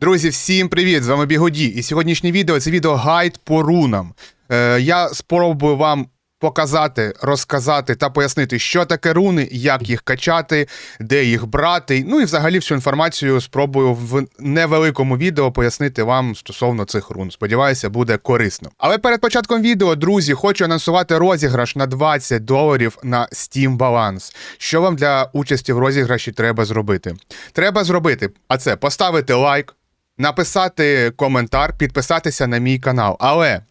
Друзі, всім привіт! З вами Бігоді. І сьогоднішнє відео це відео гайд по рунам. Е, я спробую вам показати, розказати та пояснити, що таке руни, як їх качати, де їх брати. Ну і взагалі всю інформацію спробую в невеликому відео пояснити вам стосовно цих рун. Сподіваюся, буде корисно. Але перед початком відео, друзі, хочу анонсувати розіграш на 20 доларів на Steam Balance. Що вам для участі в розіграші треба зробити? Треба зробити, а це поставити лайк написати коментар, підписатися на мій канал. Але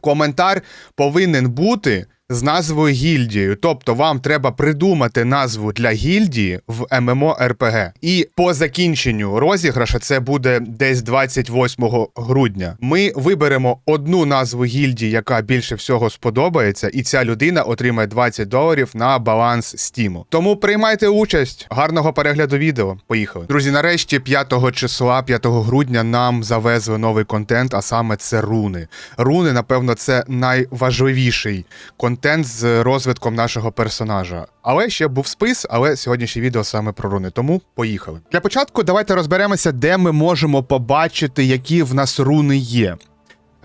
коментар повинен бути з назвою гільдією. Тобто вам треба придумати назву для гільдії в ММО РПГ. І по закінченню розіграша це буде десь 28 грудня. Ми виберемо одну назву гільдії, яка більше всього сподобається, і ця людина отримає 20 доларів на баланс Стіму. Тому приймайте участь. Гарного перегляду відео. Поїхали. Друзі, нарешті 5 числа, 5 грудня нам завезли новий контент, а саме це руни. Руни, напевно, це найважливіший контент з розвитком нашого персонажа. Але ще був спис, але сьогоднішнє відео саме про руни. Тому поїхали. Для початку давайте розберемося, де ми можемо побачити, які в нас руни є.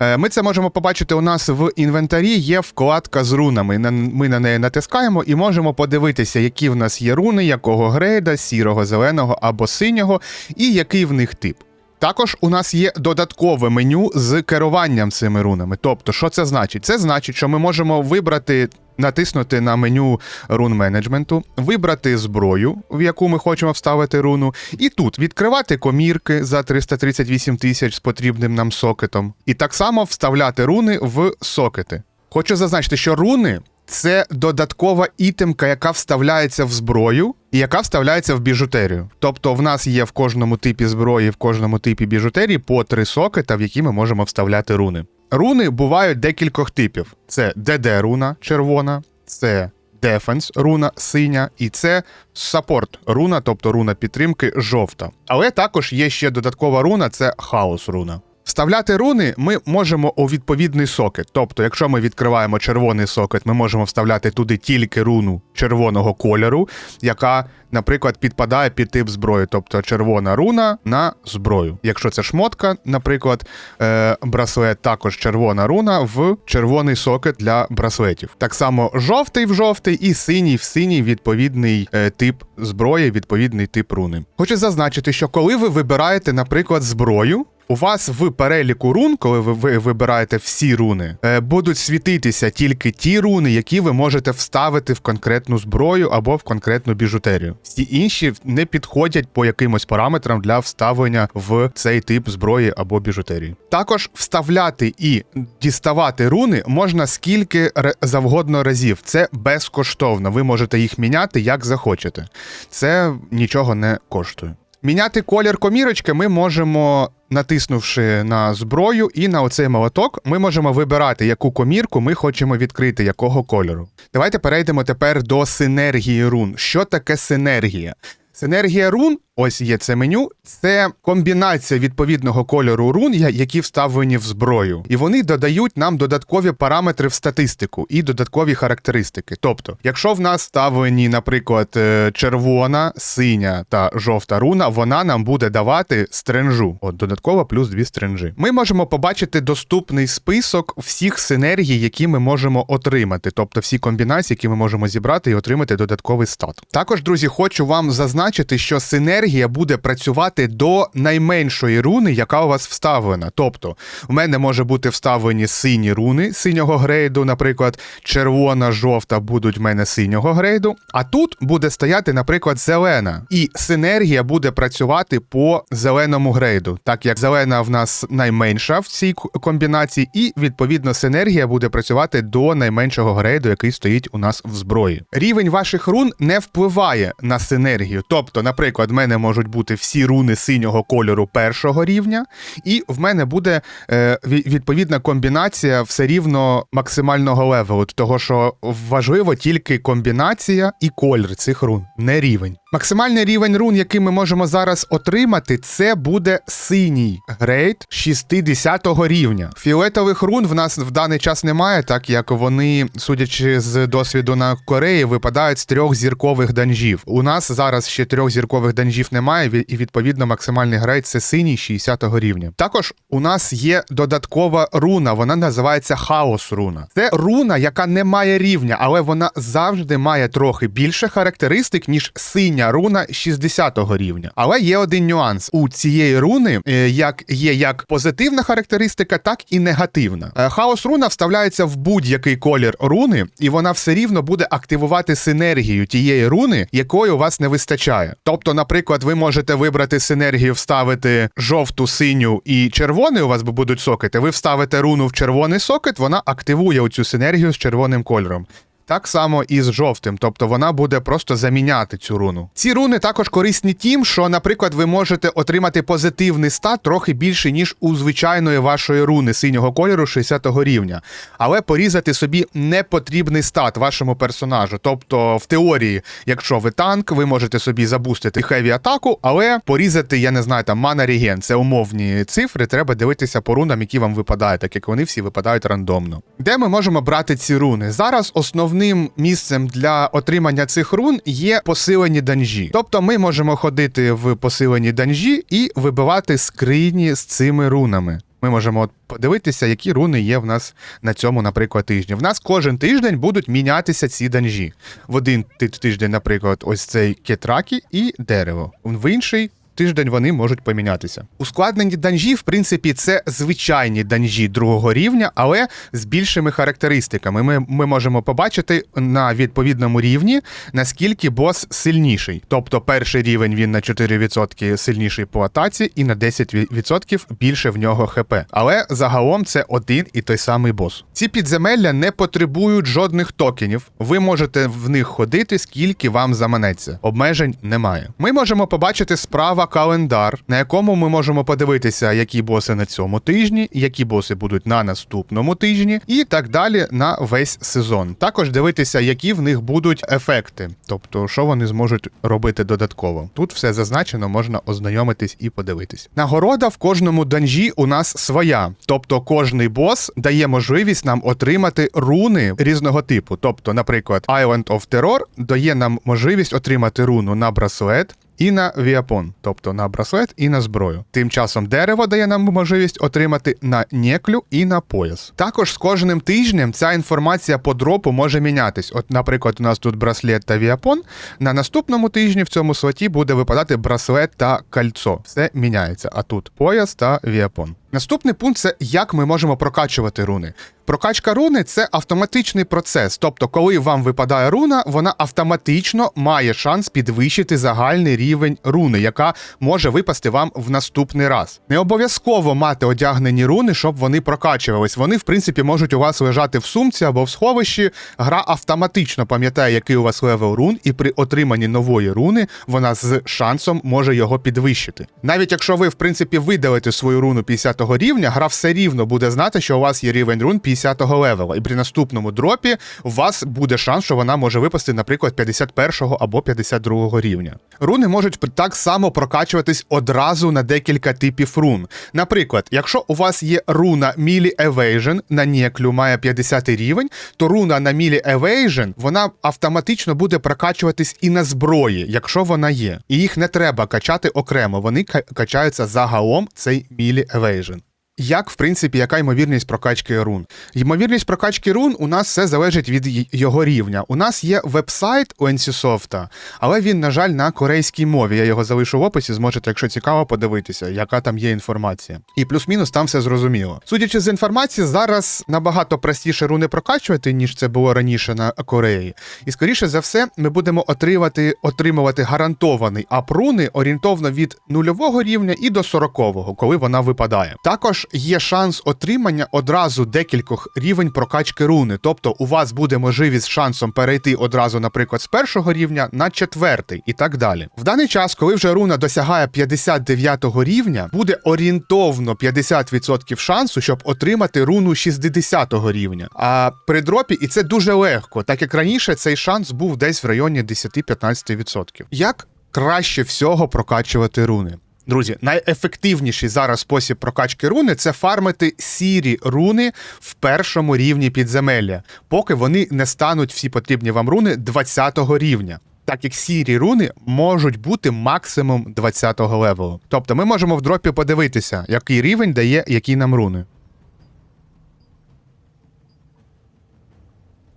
Е, Ми це можемо побачити у нас в інвентарі. Є вкладка з рунами. Ми на неї натискаємо і можемо подивитися, які в нас є руни, якого грейда, сірого, зеленого або синього, і який в них тип. Також у нас є додаткове меню з керуванням цими рунами. Тобто, що це значить? Це значить, що ми можемо вибрати. Натиснути на меню рун менеджменту, вибрати зброю, в яку ми хочемо вставити руну, і тут відкривати комірки за 338 тисяч з потрібним нам сокетом, і так само вставляти руни в сокети. Хочу зазначити, що руни це додаткова ітемка, яка вставляється в зброю яка вставляється в біжутерію. Тобто в нас є в кожному типі зброї, в кожному типі біжутерії по три сокета, в які ми можемо вставляти руни. Руни бувають декількох типів: це ДД руна червона, це Дефенс руна синя, і це саппорт руна, тобто руна підтримки жовта. Але також є ще додаткова руна це хаос руна. Вставляти руни ми можемо у відповідний сокет. Тобто, якщо ми відкриваємо червоний сокет, ми можемо вставляти туди тільки руну червоного кольору, яка, наприклад, підпадає під тип зброї, тобто червона руна на зброю. Якщо це шмотка, наприклад, е, браслет, також червона руна в червоний сокет для браслетів. Так само жовтий в жовтий і синій в синій відповідний е, тип зброї, відповідний тип руни. Хочу зазначити, що коли ви вибираєте, наприклад, зброю. У вас в переліку рун, коли ви, ви вибираєте всі руни, е, будуть світитися тільки ті руни, які ви можете вставити в конкретну зброю або в конкретну біжутерію. Всі інші не підходять по якимось параметрам для вставлення в цей тип зброї або біжутерії. Також вставляти і діставати руни можна скільки завгодно разів. Це безкоштовно. Ви можете їх міняти як захочете. Це нічого не коштує. Міняти колір комірочки ми можемо, натиснувши на зброю і на оцей молоток, ми можемо вибирати, яку комірку ми хочемо відкрити, якого кольору. Давайте перейдемо тепер до синергії рун. Що таке синергія? Синергія рун, ось є це меню, це комбінація відповідного кольору рун, які вставлені в зброю. І вони додають нам додаткові параметри в статистику і додаткові характеристики. Тобто, якщо в нас вставлені, наприклад, е, червона, синя та жовта руна, вона нам буде давати стренжу. От додатково плюс дві стренжі. Ми можемо побачити доступний список всіх синергій, які ми можемо отримати, тобто всі комбінації, які ми можемо зібрати і отримати додатковий стат. Також, друзі, хочу вам зазначити, що синергія буде працювати до найменшої руни, яка у вас вставлена. Тобто, в мене може бути вставлені сині руни синього грейду, наприклад, червона, жовта будуть в мене синього грейду. А тут буде стояти, наприклад, зелена. І синергія буде працювати по зеленому грейду, так як зелена в нас найменша в цій комбінації, і відповідно синергія буде працювати до найменшого грейду, який стоїть у нас в зброї. Рівень ваших рун не впливає на синергію. Тобто, наприклад, в мене можуть бути всі руни синього кольору першого рівня, і в мене буде е, відповідна комбінація все рівно максимального левелу, того що важливо тільки комбінація і колір цих рун, не рівень. Максимальний рівень рун, який ми можемо зараз отримати, це буде синій грейд 60 рівня. Фіолетових рун в нас в даний час немає, так як вони, судячи з досвіду на Кореї, випадають з трьох зіркових данжів. У нас зараз ще трьох зіркових данжів немає, і відповідно максимальний грейд це синій 60 рівня. Також у нас є додаткова руна, вона називається хаос руна. Це руна, яка не має рівня, але вона завжди має трохи більше характеристик, ніж синя руна 60 рівня. Але є один нюанс: у цієї руни е, як є як позитивна характеристика, так і негативна. Е, Хаос руна вставляється в будь-який колір руни, і вона все рівно буде активувати синергію тієї руни, якої у вас не вистачає. Тобто, наприклад, ви можете вибрати синергію, вставити жовту, синю і червоний. У вас будуть сокети. Ви вставите руну в червоний сокет, вона активує оцю синергію з червоним кольором. Так само і з жовтим, тобто вона буде просто заміняти цю руну. Ці руни також корисні тим, що, наприклад, ви можете отримати позитивний стат трохи більше, ніж у звичайної вашої руни синього кольору 60 рівня, але порізати собі непотрібний стат вашому персонажу. Тобто, в теорії, якщо ви танк, ви можете собі забустити хеві атаку, але порізати, я не знаю, там мана реген, це умовні цифри. Треба дивитися по рунам, які вам випадають, так як вони всі випадають рандомно. Де ми можемо брати ці руни? Зараз основним місцем для отримання цих рун є посилені данжі. Тобто ми можемо ходити в посилені данжі і вибивати скрині з цими рунами. Ми можемо подивитися, які руни є в нас на цьому, наприклад, тижні. В нас кожен тиждень будуть мінятися ці данжі. В один тиждень, наприклад, ось цей кетракі і дерево. В інший. Тиждень вони можуть помінятися. Ускладнені данжі, в принципі, це звичайні данжі другого рівня, але з більшими характеристиками. Ми, ми можемо побачити на відповідному рівні, наскільки бос сильніший. Тобто перший рівень він на 4% сильніший по атаці, і на 10% більше в нього ХП. Але загалом це один і той самий бос. Ці підземелля не потребують жодних токенів. Ви можете в них ходити скільки вам заманеться. Обмежень немає. Ми можемо побачити справа календар, на якому ми можемо подивитися, які боси на цьому тижні, які боси будуть на наступному тижні, і так далі на весь сезон. Також дивитися, які в них будуть ефекти, тобто що вони зможуть робити додатково. Тут все зазначено, можна ознайомитись і подивитись. Нагорода в кожному данжі у нас своя, тобто кожний бос дає можливість нам отримати руни різного типу. Тобто, наприклад, Island of Terror дає нам можливість отримати руну на браслет. І на віапон, тобто на браслет і на зброю. Тим часом дерево дає нам можливість отримати на неклю і на пояс. Також з кожним тижнем ця інформація по дропу може мінятись. От, наприклад, у нас тут браслет та віапон. На наступному тижні в цьому слоті буде випадати браслет та кольцо. Все міняється. А тут пояс та віапон. Наступний пункт це як ми можемо прокачувати руни. Прокачка руни це автоматичний процес. Тобто, коли вам випадає руна, вона автоматично має шанс підвищити загальний рівень руни, яка може випасти вам в наступний раз. Не обов'язково мати одягнені руни, щоб вони прокачувались. Вони, в принципі, можуть у вас лежати в сумці або в сховищі. Гра автоматично пам'ятає, який у вас левел рун, і при отриманні нової руни вона з шансом може його підвищити. Навіть якщо ви, в принципі, видалите свою руну 50-го рівня, гра все рівно буде знати, що у вас є рівень рун 50-го левела. І при наступному дропі у вас буде шанс, що вона може випасти, наприклад, 51-го або 52-го рівня. Руни можуть так само прокачуватись одразу на декілька типів рун. Наприклад, якщо у вас є руна Melee Evasion на Неклю має 50 рівень, то руна на Melee Evasion, вона автоматично буде прокачуватись і на зброї, якщо вона є. І їх не треба качати окремо, вони качаються загалом цей Melee Evasion. Як, в принципі, яка ймовірність прокачки рун? Ймовірність прокачки рун у нас все залежить від його рівня. У нас є веб-сайт у NCSoft, але він, на жаль, на корейській мові. Я його залишу в описі, зможете, якщо цікаво, подивитися, яка там є інформація. І плюс-мінус там все зрозуміло. Судячи з інформації, зараз набагато простіше руни прокачувати, ніж це було раніше на Кореї. І скоріше за все, ми будемо отримувати, отримувати гарантований ап руни орієнтовно від нульового рівня і до сорокового, коли вона випадає. Також є шанс отримання одразу декількох рівень прокачки руни. Тобто у вас буде можливість з шансом перейти одразу, наприклад, з першого рівня на четвертий і так далі. В даний час, коли вже руна досягає 59 рівня, буде орієнтовно 50% шансу, щоб отримати руну 60 рівня. А при дропі, і це дуже легко, так як раніше цей шанс був десь в районі 10-15%. Як краще всього прокачувати руни? Друзі, найефективніший зараз спосіб прокачки руни це фармити сірі руни в першому рівні підземелля, поки вони не стануть всі потрібні вам руни 20 рівня. Так як сірі руни можуть бути максимум 20 левелу. Тобто ми можемо в дропі подивитися, який рівень дає які нам руни.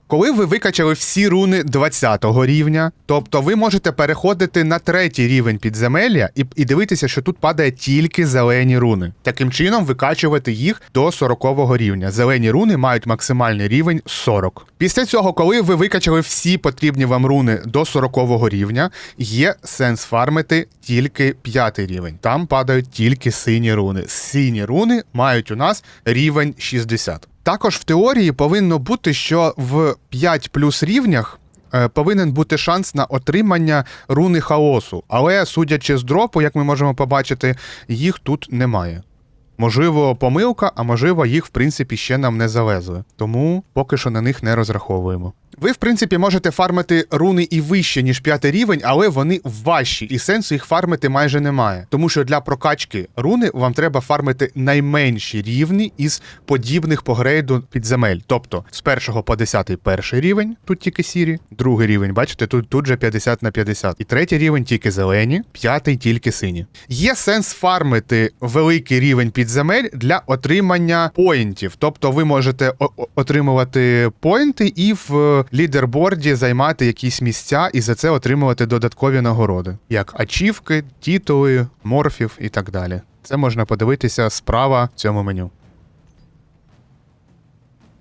Коли ви викачали всі руни 20 рівня, тобто ви можете переходити на третій рівень підземелля і, і дивитися, що тут падає тільки зелені руни. Таким чином викачувати їх до 40 рівня. Зелені руни мають максимальний рівень 40. Після цього, коли ви викачали всі потрібні вам руни до 40 рівня, є сенс фармити тільки п'ятий рівень. Там падають тільки сині руни. Сині руни мають у нас рівень 60. Також в теорії повинно бути, що в 5 плюс рівнях е, повинен бути шанс на отримання руни хаосу. Але судячи з дропу, як ми можемо побачити, їх тут немає. Можливо, помилка, а можливо, їх в принципі ще нам не завезли. Тому поки що на них не розраховуємо. Ви, в принципі, можете фармити руни і вище, ніж п'ятий рівень, але вони важчі, і сенсу їх фармити майже немає. Тому що для прокачки руни вам треба фармити найменші рівні із подібних по грейду підземель. Тобто з першого по 10 перший рівень, тут тільки сірі, другий рівень, бачите, тут, тут же 50 на 50. І третій рівень тільки зелені, п'ятий тільки сині. Є сенс фармити великий рівень підземель для отримання поінтів. Тобто ви можете отримувати поінти і в лідерборді займати якісь місця і за це отримувати додаткові нагороди, як ачівки, титули, морфів і так далі. Це можна подивитися справа в цьому меню.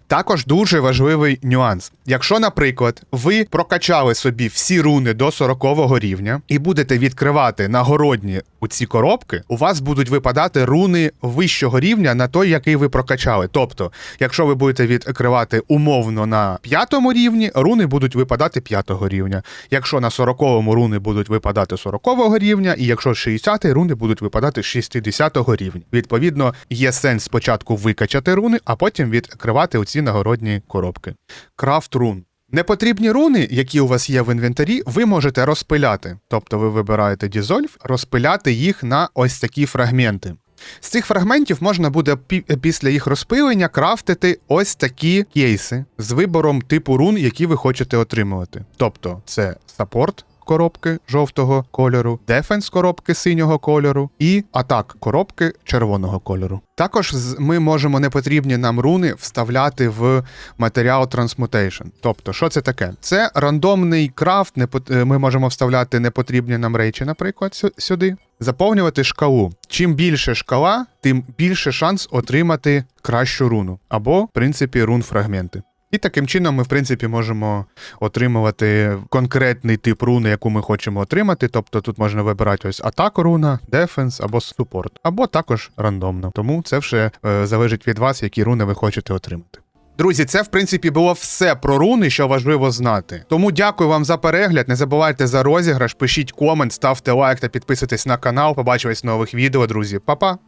Також дуже важливий нюанс. Якщо, наприклад, ви прокачали собі всі руни до 40 рівня і будете відкривати нагородні ці коробки, у вас будуть випадати руни вищого рівня на той, який ви прокачали. Тобто, якщо ви будете відкривати умовно на п'ятому рівні, руни будуть випадати п'ятого рівня. Якщо на 40-му руни будуть випадати 40-го рівня, і якщо 60-й руни будуть випадати 60-го рівня. Відповідно, є сенс спочатку викачати руни, а потім відкривати оці нагородні коробки. Крафт рун. Непотрібні руни, які у вас є в інвентарі, ви можете розпиляти. Тобто ви вибираєте дізольф, розпиляти їх на ось такі фрагменти. З цих фрагментів можна буде після їх розпилення крафтити ось такі кейси з вибором типу рун, які ви хочете отримувати. Тобто це саппорт коробки жовтого кольору, дефенс коробки синього кольору і атак коробки червоного кольору. Також ми можемо непотрібні нам руни вставляти в матеріал Transmutation. Тобто, що це таке? Це рандомний крафт. е, Ми можемо вставляти непотрібні нам речі, наприклад, сюди. Заповнювати шкалу. Чим більше шкала, тим більше шанс отримати кращу руну. Або, в принципі, рун-фрагменти. І таким чином ми, в принципі, можемо отримувати конкретний тип руни, яку ми хочемо отримати. Тобто тут можна вибирати ось атаку руна, дефенс або супорт, або також рандомно. Тому це все е, залежить від вас, які руни ви хочете отримати. Друзі, це в принципі було все про руни, що важливо знати. Тому дякую вам за перегляд. Не забувайте за розіграш, пишіть комент, ставте лайк та підписуйтесь на канал. Побачимось в нових відео, друзі. Па-па!